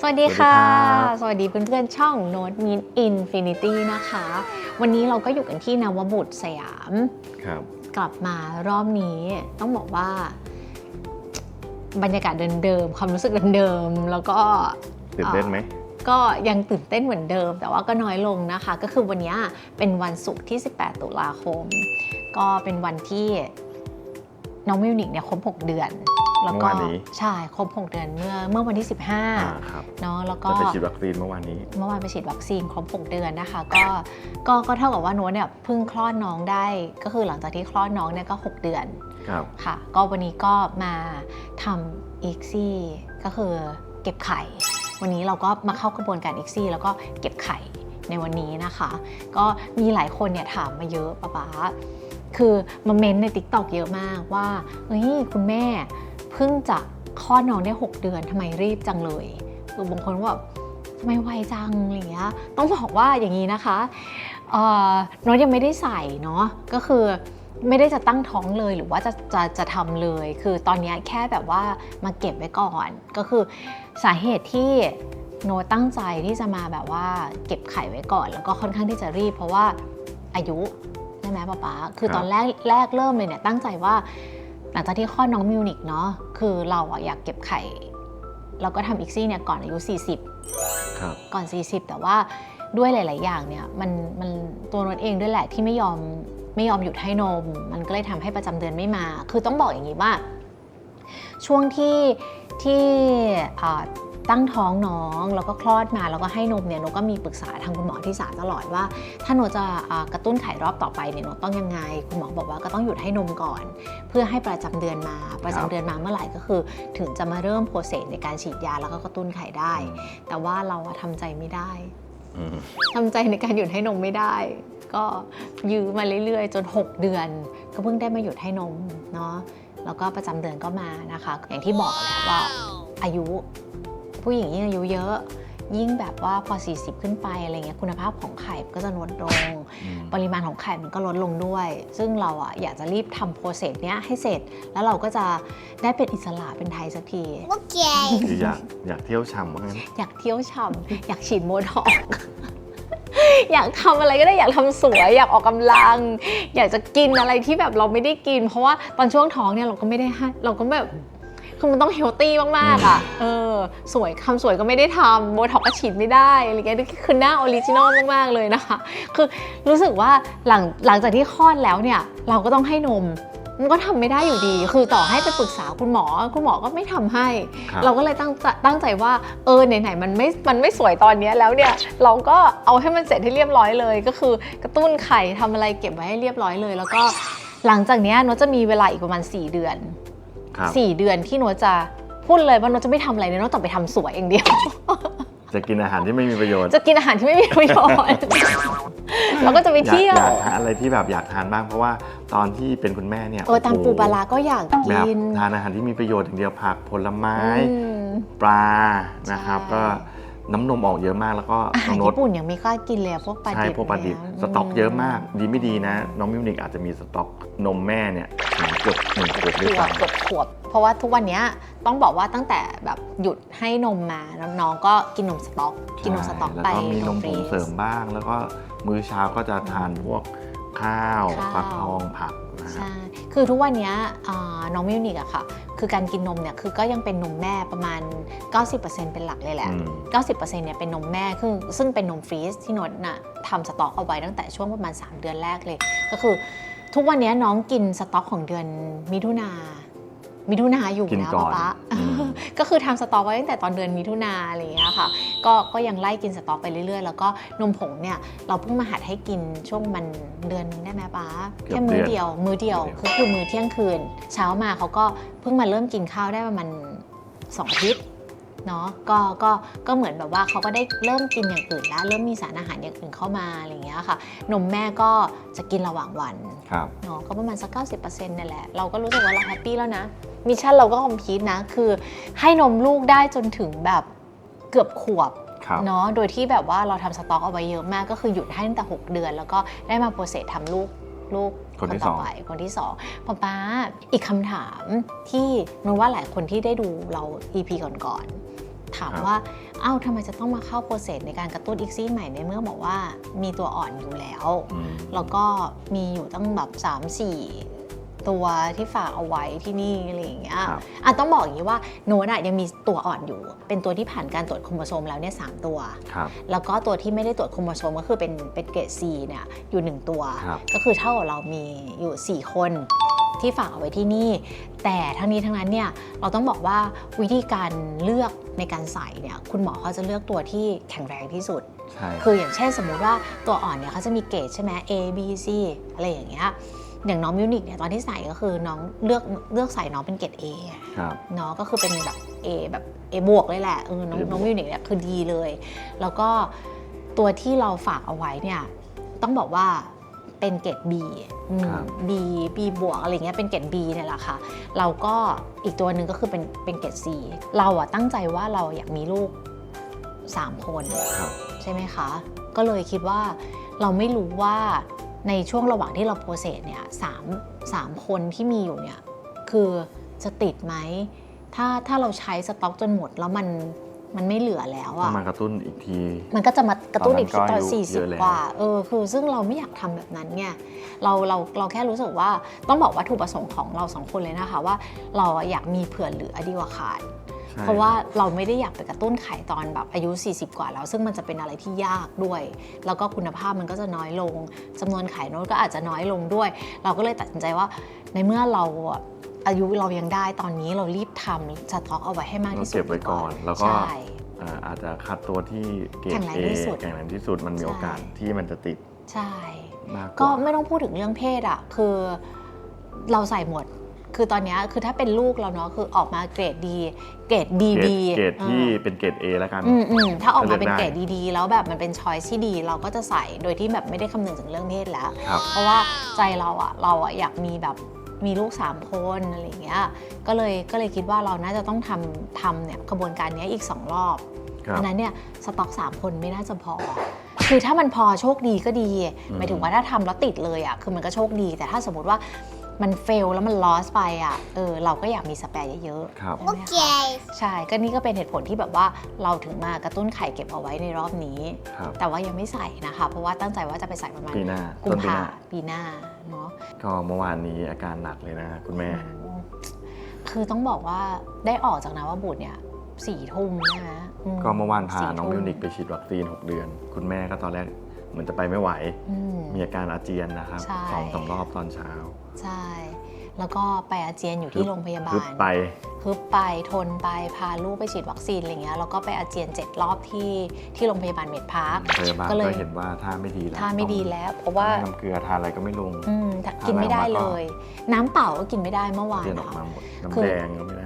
สวัสดีค่ะสวัสดีครับสวัสดีเพื่อนๆ ช่อง Note Meet Infinity นะคะ วันนี้เราก็อยู่กันที่นวบุตรสยามครับกลับมารอบนี้ต้องบอกว่า บรรยากาศเดิมๆ ความรู้สึกเดิมๆ แล้วก็ตื่นเต้นไหมก็ยังตื่นเต้นเหมือนเดิม แต่ว่าก็น้อยลงนะคะ ก็คือวันนี้เป็นวันศุกร์ที่ 18 ตุลาคม ก็เป็นวันที่น้องมิวนิกเนี่ยครบ 6 เดือน แล้วก็เมื่อวานนี้ ใช่ครบ 6 เดือนเมื่อเมื่อวันที่ อ่า15ครับเนาะแล้วก็ จะไปฉีดวัคซีนเมื่อวานนี้ เมื่อวานไปฉีดวัคซีนครบ 6 เดือนนะคะ ก็ก็ก็เท่ากับว่าโน้ตเนี่ยเพิ่งคลอดน้องได้ ก็คือหลังจากที่คลอดน้องเนี่ยก็ 6 เดือนครับ ค่ะ ก็วันนี้ก็มาทำอีกซี่ก็คือเก็บไข่ วันนี้เราก็มาเข้ากระบวนการอีกซี่แล้วก็เก็บไข่ในวันนี้นะคะ ก็มีหลายคนเนี่ยถามมาเยอะป๊าป๊าคือมาเมนต์ใน t ิ k t o k เยอะมากว่าเฮ้ยคุณแม่ เพิ่งจะคลอดน้องได้ 6 เดือนทำไมรีบจังเลยคือบางคนว่าทำไมไวจังอะไรอย่างเงี้ยต้องบอกว่าอย่างนี้นะคะเออน้องยังไม่ได้ใส่เนาะก็คือไม่ได้จะตั้งท้องเลยหรือว่าจะจะจะทำเลย คือตอนนี้แค่แบบว่ามาเก็บไว้ก่อน ก็คือสาเหตุที่โนตตั้งใจที่จะมาแบบว่าเก็บไข่ไว้ก่อน แล้วก็ค่อนข้างที่จะรีบ เพราะว่าอายุใช่ไหมป๊าป๊าคือตอนแรกแรกเริ่มเลยเนี่ยตั้งใจว่า ลังจากที่คลอดน้องมิวนิกเนาะคือเราอะอยากเก็บไข่ เราก็ทำอีกซี่เนี่ยก่อนอายุ 40 ครับ ก่อน 40 แต่ว่าด้วยหลาย ๆ อย่างเนี่ยมันมันตัวนดเองด้วยแหละที่ไม่ยอมไม่ยอมหยุดให้นม มันก็เลยทำให้ประจำเดือนไม่มา คือต้องบอกอย่างนี้ว่า ช่วงที่ที่อ่า ตั้งท้องน้องแล้วก็คลอดมาแล้วก็ให้นมเนี่ยนก็มีปรึกษาทางคุณหมอที่สาตลอดว่า ถ้าหนูจะกระตุ้นไข่รอบต่อไปเนี่ยหนูต้องยังไง คุณหมอบอกว่าก็ต้องหยุดให้นมก่อน เพื่อให้ประจำเดือนมาประจำเดือนมาเมื่อไหร่ก็คือ ถึงจะมาเริ่มโปรเซสในการฉีดยาแล้วก็กระตุ้นไข่ได้ แต่ว่าเราอะทำใจไม่ได้อืมทำใจในการหยุดให้นมไม่ได้ ก็ยื้อมาเรื่อยๆ จน 6 เดือน ก็เพิ่งได้มาหยุดให้นมเนาะแล้วก็ประจำเดือนก็มานะคะ อย่างที่บอกแหล้วว่าอายุ ผู้หญิงยิ่งอายุเยอะ ยิ่งแบบว่าพอ 40 ขึ้นไปอะไรเงี้ยคุณภาพของไข่ก็จะลดลงอืมปริมาณของไข่มันก็ลดลงด้วย ซึ่งเราอะอยากจะรีบทำโปรเซสเนี้ยให้เสร็จ แล้วเราก็จะได้เป็นอิสระเป็นไทยสักที Okay. คืออยากอยากเที่ยวช่ำว่างั้น อยากเที่ยวช่ำ อยากฉีดโบท็อกซ์อยากทำอะไรก็ได้อยากทำสวยอยากออกกำลัง อยากจะกินอะไรที่แบบเราไม่ได้กิน เพราะว่าตอนช่วงท้องเนี่ยเราก็ไม่ได้ให้เราก็แบบ คือมันต้องเฮลตี้มากๆอะ เออ สวยคำสวยก็ไม่ได้ทำโบท็อกซ์ก็ฉีดไม่ได้อะไรเงี้ยนี่คือหน้าออริจินอลมากๆเลยนะคะ คือรู้สึกว่าหลังหลังจากที่คลอดแล้วเนี่ย เราก็ต้องให้นมมันก็ทำไม่ได้อยู่ดี คือต่อให้ไปปรึกษาคุณหมอ คุณหมอก็ไม่ทำให้ครับเราก็เลยตั้งใจตั้งใจว่า เออไหนๆมันไม่ มันไม่สวยตอนเนี้ยแล้วเนี่ย เราก็เอาให้มันเสร็จให้เรียบร้อยเลย ก็คือกระตุ้นไข่ทำอะไรเก็บไว้ให้เรียบร้อยเลย แล้วก็หลังจากเนี้ยโนตจะมีเวลาอีกประมาณ 4 เดือน ครับ 4 เดือนที่โนตจะพูดเลยว่าโนตจะไม่ทำอะไรเลยโนตจะไปทำสวยอย่างเดียว จะกินอาหารที่ไม่มีประโยชน์จะกินอาหารที่ไม่มีประโยชน์ แล้วก็จะไปอยากเที่ยวอยากทานอะไรที่แบบอยากทานบ้างเพราะว่าตอนที่เป็นคุณแม่เนี่ยเออตามโโหปูปลาร้าก็อยากแบบกิน ทานอาหารที่มีประโยชน์อย่างเดียวผักผลไม้ อืม ปลานะครับใช่ ก็ น้ำนมออกเยอะมากแล้วก็อาหารน้องโน้ตญี่ปุ่นยังไม่กล้ากินเลยอะพวกปลาใช่ดิบพวกปลาดิบนี่ยสต็อกเยอะมาก ดีไม่ดีนะ น้องมิวนิกอาจจะมีสต็อกนมแม่เนี่ยถึงเกือบหนึ่งขวดขด้วยวบซ้ำ เกือบขวบ เพราะว่าทุกวันเนี้ยต้องบอกว่าตั้งแต่แบบหยุดให้นมมาน้องๆก็กินนมสต๊อก กินนมสต๊อกแล้วไปก็มีนมผฟรีงเสริมบ้าง แล้วก็มื้อเช้าก็จะทานพวกข้าวข้าว ฟักทองผักนะครับ ใช่ คือทุกวันเนี้ยอ่าน้องมิวนิกอะค่ะ คือการกินนมเนี่ย คือก็ยังเป็นนมแม่ประมาณ 90%เป็นหลักเลยแหละอืม90%เนี่ยเป็นนมแม่ คือซึ่งเป็นนมฟรีซที่นดน่ะทำสต็อกเอาไว้ตั้งแต่ช่วงประมาณ 3 เดือนแรกเลย ก็คือทุกวันเนี้ยน้องกินสต็อกของเดือนมิถุนา มิถุนาอยู่กินนะก่อนป๊าอืมป๊าก็คือทำสต็อกไว้ตั้งแต่ตอนเดือนมิถุนาอะไรอย่างเงี้ยค่ะก็ก็ยังไล่กินสต็อกไปเรื่อย ๆ แล้วก็นมผงเนี่ยเราเพิ่งมาหัดให้กินช่วงมันเดือนนึงได้ไหมป๊าเกือบแค่มื้อเดือนเดียว มื้อเดียวมื้อเดียว คือคือมื้อเที่ยงคืน เช้ามาเขาก็เพิ่งมาเริ่มกินข้าวได้ประมาณสองอาทิตย์ เนาะก็ก็ก็เหมือนแบบว่าเขาก็ได้เริ่มกินอย่างอื่นแล้ว เริ่มมีสารอาหารอย่างอื่นเข้ามาอะไรอย่างเงี้ยค่ะ นมแม่ก็จะกินระหว่างวันครับเนาะก็ประมาณสัก 90%นี่นแหละ เราก็รู้สึกว่าเราแฮปปี้แล้วนะ มิชชั่นเราก็คอมพลีทนะ คือให้นมลูกได้จนถึงแบบเกือบขวบครับเนาะ โดยที่แบบว่าเราทำสต็อกเอาไว้เยอะมาก ก็คือหยุดให้ตั้งแต่ 6 เดือน แล้วก็ได้มาโปรเซสทำลูกลูกคนที่ต่สองไปคนที่สองป๊าป๊าอีกคำถามที่นนว่าหลายคนที่ได้ดูเรา EP ก่อนๆ ถามครับว่าเอ้าทำไมจะต้องมาเข้าโปรเซสในการกระตุ้นอีกซี่ใหม่ในเมื่อบอกว่ามีตัวอ่อนอยู่แล้วอืมแล้วก็มีอยู่ตั้งแบบ 3-4 ตัวที่ฝากเอาไว้ที่นี่อะไรอย่างเงี้ยครับอะต้องบอกอย่างนี้ว่าโน้ตอะยังมีตัวอ่อนอยู่ เป็นตัวที่ผ่านการตรวจโครโมโซมแล้วเนี่ยสามตัวครับแล้วก็ตัวที่ไม่ได้ตรวจโครโมโซมก็คือเป็นเป็นเกรด C เนี่ยอยู่ 1 ตัวครับก็คือเท่ากับเรามีอยู่ 4 คน ที่ฝากเอาไว้ที่นี่ แต่ทั้งนี้ทั้งนั้นเนี่ยเราต้องบอกว่าวิธีการเลือกในการใส่เนี่ยคุณหมอเขาจะเลือกตัวที่แข็งแรงที่สุดใช่คืออย่างเช่นสมมุติว่าตัวอ่อนเนี่ยเขาจะมีเกรดใช่ไหม A B C อะไรอย่างเงี้ยอย่างน้องมิวนิกเนี่ยตอนที่ใส่ก็คือน้องเลือกเลือกใส่น้องเป็นเกรด A ครับเนาะก็คือเป็นแบบ A แบบ A บวกเลยแหละเออน้อง A บวกน้องมิวนิกเนี่ยคือดีเลย แล้วก็ตัวที่เราฝากเอาไว้เนี่ยต้องบอกว่า เป็นเกรด B อืม ครับ B B บวกอะไรเงี้ยเป็นเกรด B เนี่ยแหละค่ะ เราก็อีกตัวหนึ่งก็คือเป็นเป็นเกรด C เราอะตั้งใจว่าเราอยากมีลูก 3 คน ครับ ใช่ไหมคะ ก็เลยคิดว่าเราไม่รู้ว่าในช่วงระหว่างที่เราโปรเซสเนี่ยสามสามคนที่มีอยู่เนี่ย คือจะติดไหม ถ้าถ้าเราใช้สต็อกจนหมดแล้วมัน มันไม่เหลือแล้วต้ออะ งมากระตุ้นอีกที มันก็จะมากระตุ้นอีกทีตตออนนนั้นก็อายุเยอะแล้ว40กว่า เออ คือซึ่งเราไม่อยากทำแบบนั้นไง เรา เรา เราแค่รู้สึกว่า ต้องบอกว่าถูกประสงค์ของเราสองคนเลยนะคะว่าเราอะอยากมีเผื่อเหลือดีกว่าขาด ใช่เพราะว่าเราไม่ได้อยากไปกระตุ้นไข่ตอนแบบอายุ 40 กว่าแล้ว ซึ่งมันจะเป็นอะไรที่ยากด้วย แล้วก็คุณภาพมันก็จะน้อยลงจำนวนไข่โน้ตก็อาจจะน้อยลงด้วย เราก็เลยตัดสินใจว่าในเมื่อเราอะ อายุเรายังได้ตอนนี้เรารีบทำสต็อกเอาไว้ให้มากเราที่สุดเก็บไว้ก่อน แล้วก็ใช่อ่าอาจจะคัดตัวที่เกรดแข็งแรงเอที่สุดแข็งแรงที่สุดมันมีใช่โอกาสที่มันจะติด ใช่มากกก็ว่าไม่ต้องพูดถึงเรื่องเพศอะคือเราใส่หมด คือตอนเนี้ยคือถ้าเป็นลูกเราเนาะคือออกมาเกรดดีเกรดดีเกรดดีเกรดที่เป็นเกรด A แล้วกันอืมอืมถ้าออกมาเป็นก็เกเลืรอกดได้ดีๆ แล้วแบบมันเป็นช้อยที่ดี เราก็จะใส่โดยที่แบบไม่ได้คำนึงถึงเรื่องเพศแล้วครับเพราะว่าใจเราอะเราอะอยากมีแบบ มีลูกสามคนอะไรอย่างเงี้ยก็เลยก็เลยคิดว่าเราน่าจะต้องทำทำเนี่ยกระบวนการเนี้ยอีกสองรอบครับดังนั้นเนี่ยสต็อก 3 คนไม่น่าจะพอ คือถ้ามันพอโชคดีก็ดีอืมหมายถึงว่าถ้าทำแล้วติดเลยอะคือมันก็โชคดี แต่ถ้าสมมติว่า มันเฟลแล้วมันลอสไปอะเออเราก็อยากมีสแปร์เยอะๆครับใช่ไหมคะใช่ก็นี่ก็เป็นเหตุผลที่แบบว่าเราถึงมากระตุ้นไข่เก็บเอาไว้ในรอบนี้ ครับ แต่ว่ายังไม่ใส่นะคะ เพราะว่าตั้งใจว่าจะไปใส่ประมาณปีหน้ากุต้มนปีหภาน้า ปีหน้าเนาะ ก็เมื่อวานนี้อาการหนักเลยนะคุณแม่โอ้คือต้องบอกว่าได้ออกจากนาวบุตรเนี่ยสี่ทุ่มใช่ไหมอืก็เมื่อวานพาสี่น้องทุ่มิวนิกไปฉีดวัคซีน 6 เดือน คุณแม่ก็ตอนแรก เหมือนจะไปไม่ไหว อืม มีอาการอาเจียนนะครับใช่ สองสามรอบตอนเช้าใช่ แล้วก็ไปอาเจียนอยู่ที่โรงพยาบาคือลไป ฮึบไปทนไปพาลูกไปฉีดวัคซีนอะไรเงี้ยแล้วก็ไปอาเจียนเจ็ดรอบที่ที่โรงพยาบาลเมดพาร์ค พยาบาลก็เลย ก็เห็นว่าท่าไม่ดีแล้วถ้าไม่ดีแล้ว เพราะว่าให้น้ำเกลือทานอะไรก็ไม่ลงอืมกินไม่ได้เลย น้ำเปล่าก็กินไม่ได้เมื่อวานเจียนออกค่ะมาหมดคือน้ำแดงก็ไม่ได้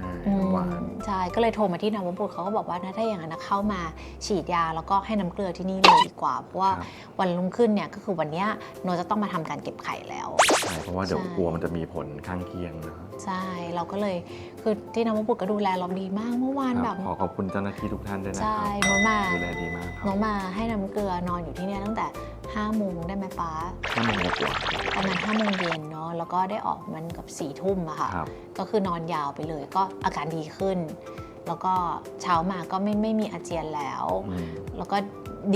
อืมน้ำ หวาน ใช่ ก็เลยโทรมาที่นาวบุตรเขาก็บอกว่านะถ้าอย่างนั้นนะเข้ามาฉีดยาแล้วก็ให้น้ำเกลือที่นี่เลยดีกว่า เพราะว่าครับ วันรุ่งขึ้นเนี่ยก็คือวันเนี้ยโนจะต้องมาทำการเก็บไข่แล้ว ใช่เพราะว่าเดี๋ยวใช่ กลัวมันจะมีผลข้างเคียงนะครับใช่เราก็เลยคือที่นาวบุตรก็ดูแลเราดีมากเมื่อวานแบบ ขอขอบคุณเจ้าหน้าที่ทุกท่านด้วยนะคใช่รับโน้ตมาดูแลดีมากครับน้องมาให้น้ำเกลือนอนอยู่ที่เนี่ยตั้งแต่ 5โมงได้ไหมป้าถ้าโมงกว่าประมาณ5โมงเย็นเนาะแล้วก็ได้ออกมันกับ4ทุ่มอะค่ะ ครับ ก็คือนอนยาวไปเลยก็อาการดีขึ้น แล้วก็เช้ามาก็ไม่ไม่มีอาเจียนแล้ว อืมแล้วก็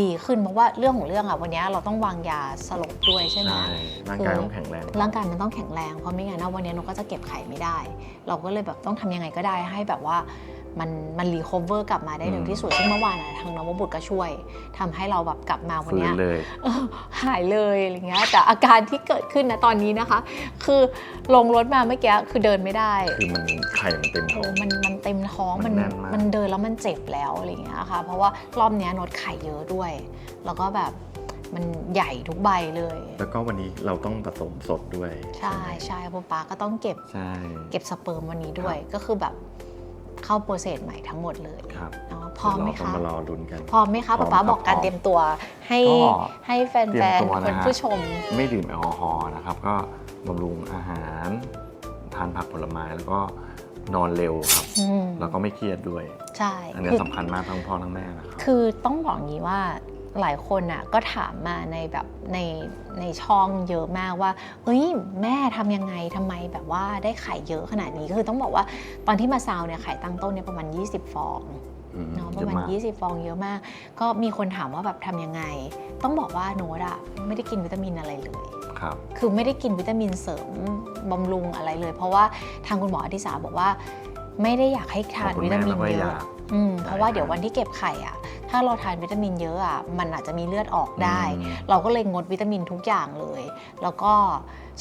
ดีขึ้นเพราะว่าเรื่องของเรื่องอะวันเนี้ยเราต้องวางยาสลบด้วยใช่ไหม ใช่ร่างกายต้องแข็งแรง ร่างกายมันต้องแข็งแรง เพราะไม่งั้นนะวันนี้นกก็จะเก็บไข่ไม่ได้ เราก็เลยแบบต้องทำยังไงก็ได้ให้แบบว่า มันมันรีคอเวอร์กลับมาได้เร็วที่สุด ซึ่งเมื่อวานอะทางนวบุตรก็ช่วยทำให้เราแบบกลับมาวันฟื้เนี้นยเลยเออหายเลยอะไรเงี้ยแต่อาการที่เกิดขึ้นนะตอนนี้นะคะ คือลงรถมาเมื่อกี้คือเดินไม่ได้คือมันไข่มันเต็มท้โอ้องมันมันเต็มท้องมัมันนแน่นมากมันเดินแล้วมันเจ็บแล้วอะไรเงี้ยค่ะ เพราะว่ารอบเนี้ยนดไข่เยอะด้วย แล้วก็แบบมันใหญ่ทุกใบเลย แล้วก็วันนี้เราต้องผสมสดด้วย ใช่ไหมใช่เพราะป๊าก็ต้องเก็บใช่เก็บสเปิร์มวันนี้ด้วย ก็คือแบบ เข้าโปรเซสใหม่ทั้งหมดเลยครับเนาะพร้อมไหมเดี๋ยวเราต้องคะมารอลุ้นกันพร้อมไหมคะพร้อป๊ามป๊าครับบอกการพร้อมเตรียมตัวให้ก็ให้แฟเตรียนมตัวๆนะคนฮะผู้ชม ไม่ดื่มแอลกอฮอล์นะครับ ก็บำรุงอาหาร ทานผักผลไม้แล้วก็นอนเร็วครับอืมแล้วก็ไม่เครียดด้วย ใช่ อันเนี้ยคือสำคัญมากทั้งพ่อทั้งแม่นะครับ คือต้องบอกอย่างนี้ว่า หลายคนอะก็ถามมาในแบบในในช่องเยอะมากว่า เอ้ยแม่ทำยังไงทำไมแบบว่าได้ไข่เยอะขนาดนี้ก็คือต้องบอกว่าตอนที่มาซาวเนี่ยไข่ตั้งต้นเนี่ยประมาณ 20 ฟองอืมเนาะปเยระอะมาณมาก20 ฟองเยอะมาก ก็มีคนถามว่าแบบทำยังไง ต้องบอกว่าโน้ตอะไม่ได้กินวิตามินอะไรเลยครับคือไม่ได้กินวิตามินเสริมบำรุงอะไรเลย เพราะว่าทางคุณหมออธิสาบอกว่า ไม่ได้อยากให้ทานขอบคุณวิตามินแม่ไม่เยอยาอะกอืมเพราะว่าได้เดี๋ยววันที่เก็บไข่อะ ถ้าเราทานวิตามินเยอะอะมันอาจจะมีเลือดออกได้อืมเราก็เลยงดวิตามินทุกอย่างเลย แล้วก็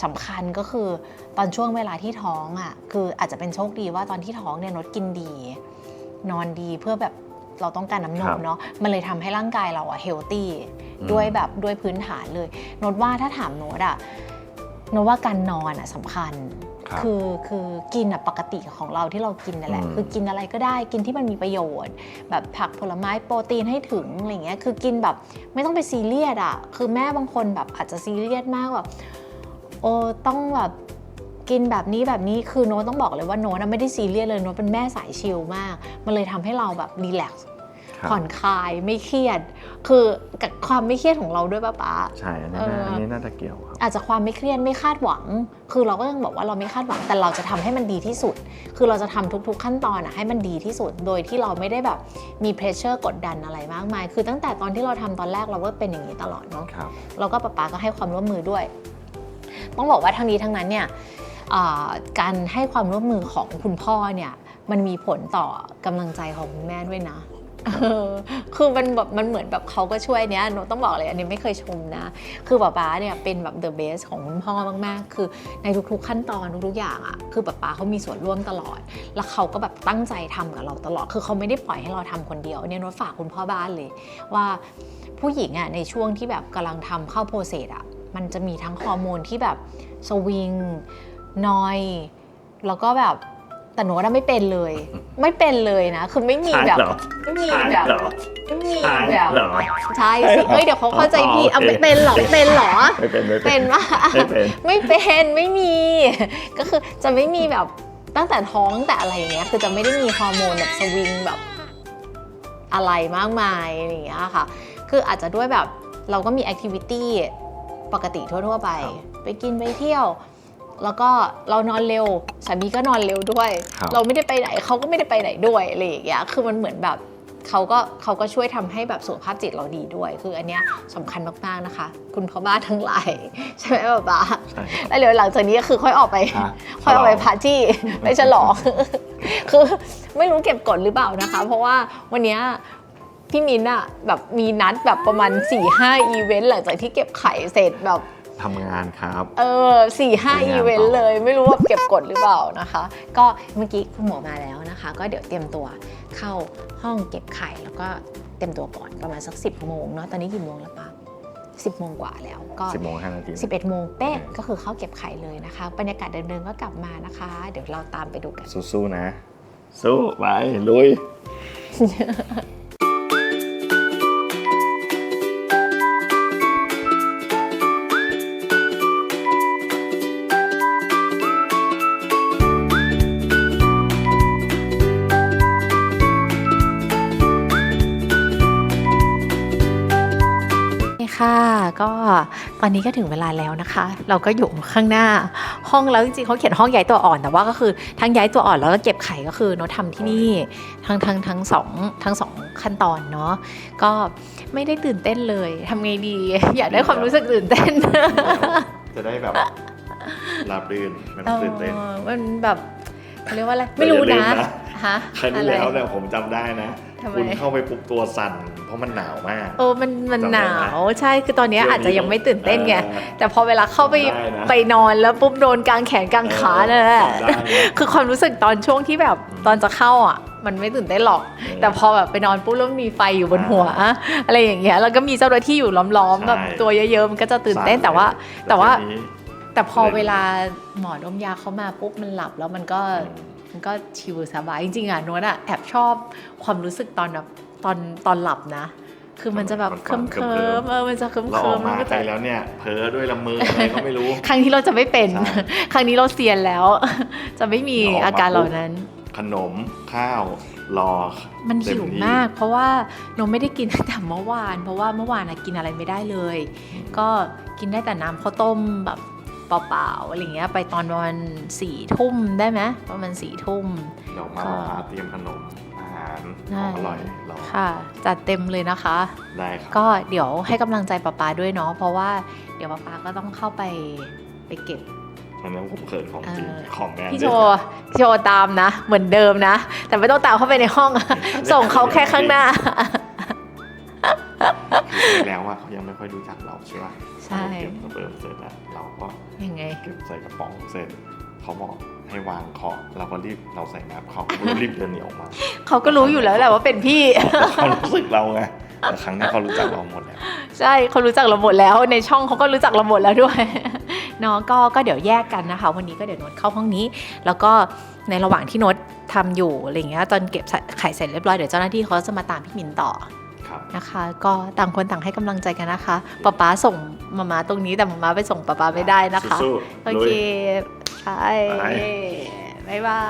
สำคัญก็คือตอนช่วงเวลาที่ท้องอะ่ะคืออาจจะเป็นโชคดีว่าตอนที่ท้องเนี่ยนดกินดี นอนดีเพื่อแบบเราต้องการน้ำนครัมบเนาะมันเลยทำให้ร่างกายเราอะเฮลตี้อืมด้วยแบบด้วยพื้นฐานเลยโนดว่าถ้าถามโนดอะโนดว่าการนอนอะสำคัญ ครับคือคือกินอะปกติของเราที่เรากินนั่นแหละ อืม คือกินอะไรก็ได้กินที่มันมีประโยชน์ แบบผักผลไม้โปรตีนให้ถึงอะไรเงี้ยคือกินแบบไม่ต้องไปซีเรียสอะคือแม่บางคนแบบอาจจะซีเรียสมากแบบโอ้ต้องแบบกินแบบนี้แบบนี้คือโน้ตต้องบอกเลยว่าโน้ตอะไม่ได้ซีเรียสเลยโน้ตเป็นแม่สายชิลมาก มันเลยทำให้เราแบบรีแลกซ์ครับ ผ่อนคลายไม่เครียด คือกับความไม่เครียดของเราด้วยป้าป๊าใช่อันนี้เออน่าอันนี้น่าจะเกี่ยวครับอาจจะความไม่เครียดไม่คาดหวัง คือเราก็ยังบอกว่าเราไม่คาดหวังแต่เราจะทำให้มันดีที่สุด คือเราจะทำทุก ๆ ขั้นตอนอะให้มันดีที่สุด โดยที่เราไม่ได้แบบมีเพรสเชอร์กดดันอะไรมากมาย คือตั้งแต่ตอนที่เราทำตอนแรกเราก็เป็นอย่างนี้ตลอดเนาะครับแล้วก็ป๊าป๊าก็ให้ความร่วมมือด้วย ต้องบอกว่าทั้งนี้ทั้งนั้นเนี่ยอ่าการให้ความร่วมมือของคุณพ่อเนี่ยมันมีผลต่อกำลังใจของคุณแม่ด้วยนะเออ คือมันแบบมันเหมือนแบบเขาก็ช่วยเนี้ยหนูต้องบอกเลยอันนี้ไม่เคยชมนะ คือป๊าป๊าเนี่ยเป็นแบบ the best ของคุณพ่อมากๆ คือในทุกๆขั้นตอนทุกๆอย่างอะ่ะคือป๊าป๊าเขามีส่วนร่วมตลอด แล้วเขาก็แบบตั้งใจทำกับเราตลอด คือเขาไม่ได้ปล่อยให้เราทำคนเดียวเนี่ยนดฝากคุณพ่อบ้านเลย ว่าผู้หญิงอะในช่วงที่แบบกำลังทำเข้าโปรเซสอะมันจะมีทั้งฮอร์โมนที่แบบสวิงนอยแล้วก็แบบ แต่หนูว่าไม่เป็นเลย ไม่เป็นเลยนะ คือไม่มีแบบใช่เหรอไม่มีใช่แบบเหรอไม่มีใช่แบบเหรอใช่สิเอ้ยเดี๋ยวเขาเข้าใจพี่อ๋อเอาโอเคไม่เป็นเหรอไม่เป็นเหรอไม่เป็นไม่เป็เป็นนว่าไม่เป็นไม่เป็นไม่มี ก็คือจะไม่มีแบบตั้งแต่ท้องตั้งแต่อะไรอย่างเงี้ยคือจะไม่ได้มีฮอร์โมนแบบสวิงแบบอะไรมากมายอะไรอย่างเงี้ยค่ะ คืออาจจะด้วยแบบเราก็มีแอคทิวิตี้ปกติทั่ว ๆ ไปครับไปกินไปเที่ยว แล้วก็เรานอนเร็วสามีก็นอนเร็วด้วย ครับ เราไม่ได้ไปไหนเขาก็ไม่ได้ไปไหนด้วยอะไรอย่างเงี้ยคือมันเหมือนแบบเขาก็เขาก็ช่วยทำให้แบบสุขภาพจิตเราดีด้วย คืออันเนี้ยสำคัญมากๆนะคะ คุณพ่อบ้านทั้งหลาย ใช่ไหมป๊าป๊าใช่ครับแล้วเดี๋ยวหลังจากนี้ก็คือค่อยออกไปฮะค่อยออกไปฉลอง ปาร์ตี้ ไปฉลอง คือไม่รู้เก็บกดหรือเปล่านะคะ เพราะว่าวันเนี้ยพี่มินอะแบบมีนัดแบบประมาณ4ี่ห้าอีเวนต์หลังจากที่เก็บไข่เสร็จแบบ ทำงานครับ เออสี่ห้าไปงานอีเวนต์ต่อเลย ไม่รู้ว่าเก็บกดหรือเปล่านะคะ ก็เมื่อกี้คุณหมอมาแล้วนะคะ ก็เดี๋ยวเตรียมตัวเข้าห้องเก็บไข่แล้วก็เตรียมตัวก่อนประมาณสัก 10โมงเนาะตอนนี้กี่โมงแล้วปะ10โมงกว่าแล้วก็สิบโมงห้านาที11โมงเป๊ะโอเคก็คือเข้าเก็บไข่เลยนะคะ บรรยากาศเดิมๆก็กลับมานะคะ เดี๋ยวเราตามไปดูกัน สู้ๆนะ สู้ไปลุย อนนี้ก็ถึงเวลาแล้วนะคะ เราก็อยู่ข้างหน้าห้องแล้วจริงๆเขาเขียนห้องย้ายตัวอ่อนแต่ว่าก็คือทั้งย้ายตัวอ่อนแล้วก็เก็บไข่ก็คือโน้ตทำที่นี่ทั้งทั้งทั้งสองทั้งสองขั้นตอนเนาะก็ไม่ได้ตื่นเต้นเลยทำไงดี อยากได้ความรู้สึกตื่นเต้น จะได้แบบราบรื่นไม่ต้องตื่นเต้นออมันแบบเขาเรียกว่าอะไรแต่ไม่รู้อย่าลืนะมนะฮะครั้งที่อะไรแล้วเนี่ยผมจำได้นะ ทำไม คุณเข้าไปปุ๊บตัวสั่น เพราะมันหนาวมากเออมันมันจำหได้นาไหมวใช่คือตอนเนี้ยอาจจะยังไม่ตื่นเต้นไงออแต่พอเวลาเข้าไปจำได้นะไปนอนแล้วปุ๊บโดนกลางแขนกลางขานั่นแหละจำได้นะคือความรู้สึกตอนช่วงที่แบบอืมตอนจะเข้าอะ มันไม่ตื่นเต้นหรอกแต่พอแบบไปนอนปุ๊บแล้วมีไฟอยู่บนหัว อะไรอย่างเงี้ยแล้วก็มีเจ้าหน้าที่อยู่ล้อมๆใช่แบบตัวเยอะๆมันก็จะตื่นเต้นสั่แต่ว่า แต่ว่า ทีนี้ แต่พอเลยเวลาหมอดมยาเข้ามาปุ๊บมันหลับแล้วมันก็มั นก็ชิลสบายจริงๆอะนวลอะแอบชอบความรู้สึกตอนแบบตอนตอนหลับนะ คือมันจะแบบเคลิ้มเคลิมๆเออมันจะเคลิ้มเราเคอลิอกมมามันก็ไปจะแล้วเนี่ยเพ้อด้วยละเมออะไรก็ไม่รู้ ครั้งที่เราจะไม่เป็นใช่ครั้งนี้เราเซียนแล้ว จะไม่มีเราออกมาอาการเหล่านั้น ขนมข้าวรอมันเต็หิวที่มาก เพราะว่าหนูไม่ได้กินตั้งแต่เมื่อวาน เพราะว่าเมื่อวานอะกินอะไรไม่ได้เลย ก็กินได้แต่น้ำข้าวต้มแบบ เปล่าๆอะไรเงี้ยไปตอนประมาณสี่ทุ่มได้ไหมประมาณสี่ทุ่มเดี๋ยวมาก็พาเตรียมขนมอาหารารของอร่อยเราค่ะ จัดเต็มเลยนะคะ ได้ครับก็เดี๋ยวให้กำลังใจป๊าป๊าด้วยเนาะเพราะว่าเดี๋ยวป๊าป๊าก็ต้องเข้าไปไปเก็บมันนั้นผมเขินของจริงเออของแม่พี่โชว์พี่โชว์ตามนะ เหมือนเดิมนะ แต่ไม่ต้องตามเข้าไปในห้อง ส่งเขาแค่ข้างหน้า คือแล้วว่าเขายังไม่ค่อยรู้จักเราใช่ไหมใช่ เราเก็บสเปิร์มเสร็จแล้วเราก็ยังไง เก็บใส่กระป๋องเสร็จ เขาบอกให้วางเคาะเราก็รีบเราใส่น้ำเคาะก็รีบเดินหนีออกมาเขาก็รู้อยู่แล้วแหละว่าเป็นพี่ เขารู้สึกเราไงแต่ครั้งนี้เขารู้จักเราหมดแล้ว ใช่เขารู้จักเราหมดแล้ว ในช่องเขาก็รู้จักเราหมดแล้วด้วย เนาะก็ก็เดี๋ยวแยกกันนะคะ วันนี้ก็เดี๋ยวโน้ตเข้าห้องนี้ แล้วก็ในระหว่างที่โน้ตทำอยู่อะไรอย่างเงี้ยตอนเก็บไข่เสร็จเรียบร้อยเดี๋ยวเจ้าหน้าที่เขาจะมาตามพี่มินต่อครับ นะคะ ก็ต่างคนต่างให้กำลังใจกันนะคะป๊าป๊าส่งมามาตรงนี้แต่มามาไปส่งป๊าป๊าไม่ได้นะคะสู้โอๆลุเคยใช่บายบา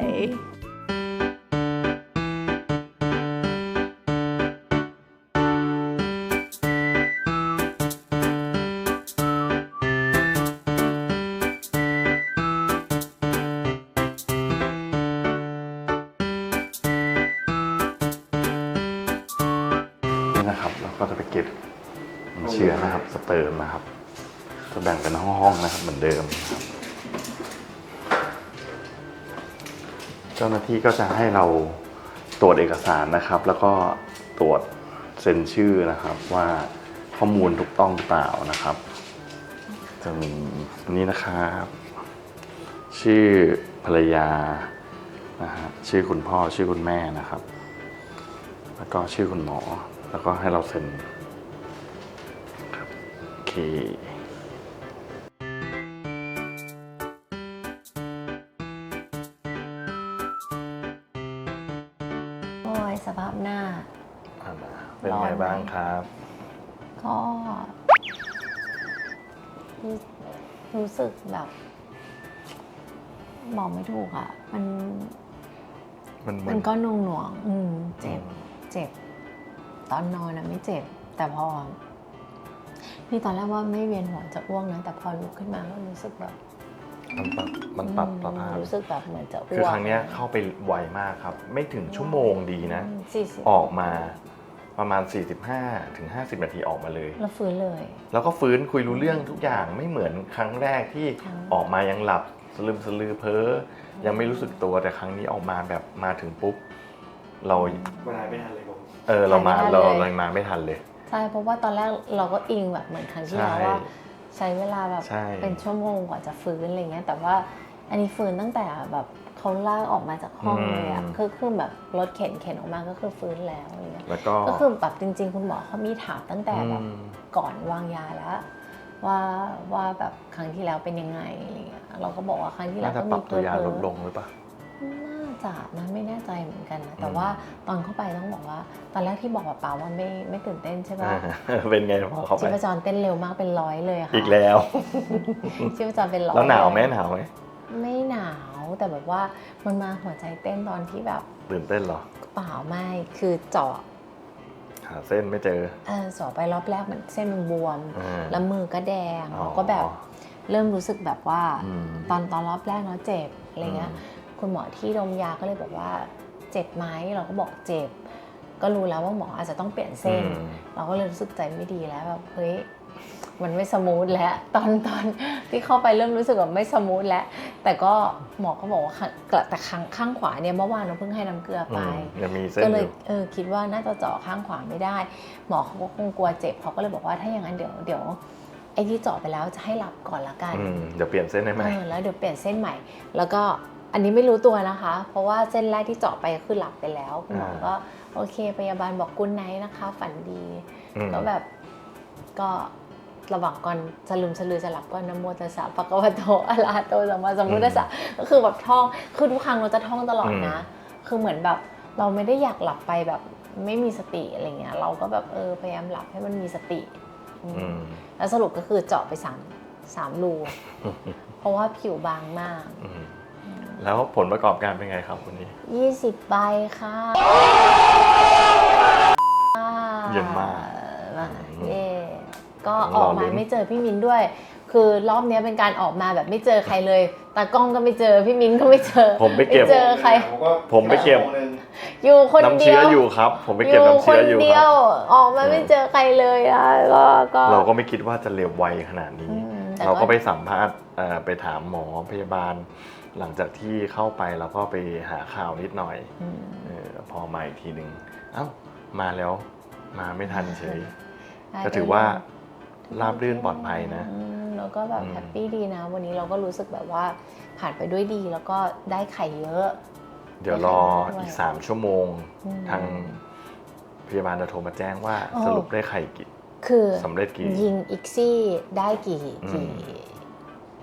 ย ที่ก็จะให้เราตรวจเอกสารนะครับ แล้วก็ตรวจเซ็นชื่อนะครับว่าข้อมูลถูกต้องหรือเปล่านะครับ จะมีอันนี้นะครับ ชื่อภรรยานะฮะชื่อคุณพ่อชื่อคุณแม่นะครับ แล้วก็ชื่อคุณหมอ แล้วก็ให้เราเซ็นครับโอเค บ้างครับ ก็รู้รู้สึกแบบบอกไม่ถูกอะ มันมันเหมืมัอนนก็หน่วงหน่วงๆอืมเจ็บ เจ็บ ตอนนอนนะไม่เจ็บ แต่พอนี่ตอนแรกว่าไม่เวียนหัวจะอ้วกนะ แต่พอลุกขึ้นมาก็รู้สึกแบบมันปรับมันปรับสภาพรู้สึกแบบเหมือนจะอ้วกคือครั้งเนี้ยเข้าไปไวมากครับ ไม่ถึงชั่วโมงดีนะสี่สิบออกมา ประมาณ 45ถึง50 นาทีออกมาเลย แล้วฟื้นเลย แล้วก็ฟื้นคุยรู้เรื่องทุกอย่างไม่เหมือนครั้งแรกที่ครั้งออกมายังหลับสลืมสลือเพ้อยังไม่รู้สึกตัวแต่ครั้งนี้ออกมาแบบมาถึงปุ๊บ เราเวลาไม่ทันเลยผมเออเรามาไม่ทันเราเลย เรามาไม่ทันเลย ใช่เพราะว่าตอนแรกเราก็อิงแบบเหมือนครั้งที่แล้วใช่ว่าใช้เวลาแบบใช่ เป็นชั่วโมงกว่าจะฟื้นอะไรเงี้ยแต่ว่าอันนี้ฟื้นตั้งแต่แบบ เขาลากออกมาจากห้องเลยอะคือคือแบบรถเข็นเข็นออกมาก็คือฟื้นแล้วอะไรเงี้ยแล้วก็ก็คือแบบจริง ๆ คุณหมอเขามีถามตั้งแต่แบบอืมก่อนวางยาแล้ว ว่าว่าแบบครั้งที่แล้วเป็นยังไงอะไรเงี้ยเราก็บอกว่าครั้งที่แล้น่าวจะก็ปรัมีบตัวยาเพ้อๆลดลงหรือเปล่าน่าจะนะไม่แน่ใจเหมือนกันนะแต่อืมว่าตอนเข้าไปต้องบอกว่า ตอนแรกที่บอกกับป๋าว่าไม่ไม่ตื่นเต้นใช่ปะเป็นไงพอเข้าไปชีพจรเต้นเร็วมากเป็นร้อยเลยค่ะอีกแล้วชีพจรเป็นร้อยแล้วหนาวไหมเลยหนาวไหมไม่หนาว แต่แบบว่ามันมาหัวใจเต้นตอนที่แบบตื่นเต้นเหรอเปล่าไม่คือเจาะหาเส้นไม่เจอเออเจาะไปรอบแรกมันเส้นมันบวมอ่าแล้วมือก็แดงอ๋อแล้วก็แบบเริ่มรู้สึกแบบว่าอืมตอนตอนรอบแรกเนาะเจ็บอะไรเงี้ยอืมคุณหมอที่ดมยาก็เลยบอกว่าเจ็บไหมเราก็บอกเจ็บ ก็รู้แล้วว่าหมออาจจะต้องเปลี่ยนเส้นอืมเราก็เลยรู้สึกใจไม่ดีแล้วแบบเฮ้ย มันไม่สมูทแล้วตอนตอนที่เข้าไปเริ่มรู้สึกแบบไม่สมูทแล้วแต่ก็หมอก็บอกว่าข้างแต่ข้างข้างขวาเนี่ยเมื่อวานเราเพิ่งให้น้ำเกลือไปอืมยังมีเส้นก็อเลยยู่เออคิดว่าน่าจะเจาะข้างขวาไม่ได้ หมอเขาก็คงกลัวเจ็บเขาก็เลยบอกว่าถ้าอย่างนั้นเดี๋ยวเดี๋ยวไอ้ที่เจาะไปแล้วจะให้หลับก่อนละกันอืมเดี๋ยวเปลี่ยนเส้นได้ไหมเออแล้วเดี๋ยวเปลี่ยนเส้นใหม่ แล้วก็อันนี้ไม่รู้ตัวนะคะ เพราะว่าเส้นแรกที่เจาะไปก็คือหลับไปแล้วคุณหมอก็โอเคพยาบาลบอกกุนไนท์นะคะ ฝันดีอืมก็แบบก็ ระหว่างก่อนสลืมสลือจะหลับก็นะโมตัสสะปะกวะโตอะระหะโตสัมมาสัมพุทธัสสะก็คือแบบท่องคือทุกครั้งเราจะท่องตลอดนะ คือเหมือนแบบเราไม่ได้อยากหลับไปแบบไม่มีสติอะไรเงี้ย เราก็แบบเออพยายามหลับให้มันมีสติอืมอืมแล้วสรุปก็คือเจาะไปสามสามรูเพราะว่าผิวบางมากอืมแล้วผลประกอบการเป็นไงครับวันนี้ยี่สิบใบค่ะ เยี่ยมมากเย่ ก็ออกมาไม่เจอพี่มินด้วย คือรอบเนี้ยเป็นการออกมาแบบไม่เจอใครเลยตากล้องก็ไม่เจอพี่มิ้นก็ไม่เจอผมไปเก็บม่เจอใคร ผมก็ผมไปเก็บชั่วโมงนึงอยู่คนน้ำเดีเชื้ยอวอยู่ครับ ผมไปเก็บน้ำเชื้ออยู่คนคเดียรัวบออกมาไม่เจอใครเลยอะก็ก็เราก็ไม่คิดว่าจะเร็วไวขนาดนี้อืมแต่เราก็ไปสัมภาษณ์เอ่อไปถามหมอพยาบาล หลังจากที่เข้าไปเราก็ไปหาข่าวนิดหน่อยอืมเออพอมาอีกทีหนึ่งเอ้ามาแล้วมาไม่ทันเฉยก็ถือว่า ราบรื่นปลอดภัยนะ อืมแล้วก็แบบอืม แฮปปี้ดีนะ วันนี้เราก็รู้สึกแบบว่าผ่านไปด้วยดีแล้วก็ได้ไข่เยอะ เดี๋ยวรอได้ไข่ด้วยอีก 3 ชั่วโมง อืม ทางพยาบาลจะโทรมาแจ้งว่าโอ้ สรุปได้ไข่กี่คือสำเร็จกี่ ยิงอีกซี่ได้กี่อืกี่ม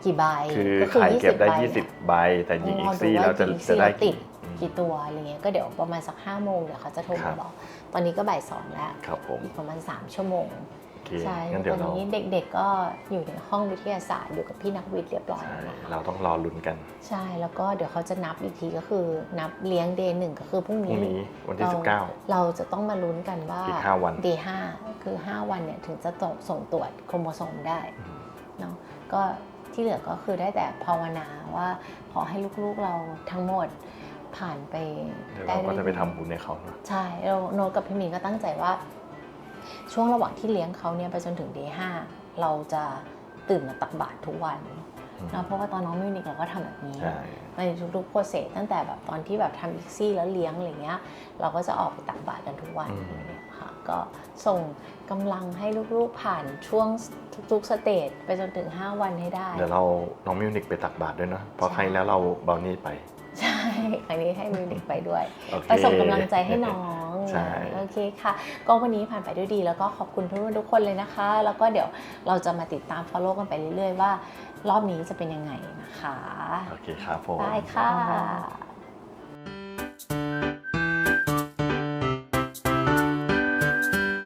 กี่ใบคือก็ไข่เก็บได้ใบนี่20 ใบ แต่ยิงอีกรซี่ดูแล้วจะยิงจะได้แล้วติดอืม กี่ตัวอะไรเงี้ยก็เดี๋ยวประมาณสักห้าโมงเดี๋ยวเขาจะโทรครัมาบ บอก ตอนนี้ก็บ่ายสองแล้ว ครับผม อีกประมาณ 3 ชั่วโมงโอ เคใช่งั้นตเดี๋ยอวนเรานี้เด็กๆก็อยู่ในห้องวิทยาศาสตร์อยู่กับพี่นักวิทย์เรียบร้อยใช่แล้วนะคะเราต้องรอลุ้นกันใช่แล้วก็เดี๋ยวเขาจะนับอีกทีก็คือนับเลี้ยงเดย์หนึ่งก็คือพรุ่งพรุ่งนี้ นี้วันที่ เรา 19 เราจะต้องมาลุ้นกันว่า อีกห้าวันเดย์ห้าคือ 5 วันเนี่ยถึงจะส่งส่งตรวจโครโมโซมได้อืม เนาะก็ที่เหลือก็คือได้แต่ภาวนาว่าขอให้ลูกๆเราทั้งหมดผ่านไปเดี๋ยวได้เราก็ด้วยจะไปดีทำบุญในเขาเนอะใช่เราโนตกับพี่มีนก็ตั้งใจว่า ช่วงระหว่างที่เลี้ยงเขาเนี่ยไปจนถึงเดย์ห้าเราจะตื่นมาตักบาตรทุกวันอืมนะเพราะว่าตอนน้องมิวนิกเราก็ทำแบบนี้ใช่ในทุกๆโปรเซสตั้งแต่แบบตอนที่แบบทำอีกซี่แล้วเลี้ยงอะไรเงี้ย เราก็จะออกไปตักบาตรกันทุกวันอืมอะไรเงี้ยค่ะก็ส่งกำลังให้ลูกๆผ่านช่วงทุกๆสเตจไปจนถึง 5 วันให้ได้ เดี๋ยวเราน้องมิวนิกไปตักบาตรด้วยเนอะเพราะใช่ใครแล้วเราเบานี่ไป ใช่ครั้งนี้ให้มิวนิกไปด้วยโอเคไปส่งกำลังใจให้น้อง ใช่นะโอเคค่ะ ก็วันนี้ผ่านไปด้วยดี แล้วก็ขอบคุณเพื่อนๆทุกคนเลยนะคะ แล้วก็เดี๋ยวเราจะมาติดตาม follow กันไปเรื่อยๆ ว่ารอบนี้จะเป็นยังไงนะคะ โอเคครับผม ได้ค่ะ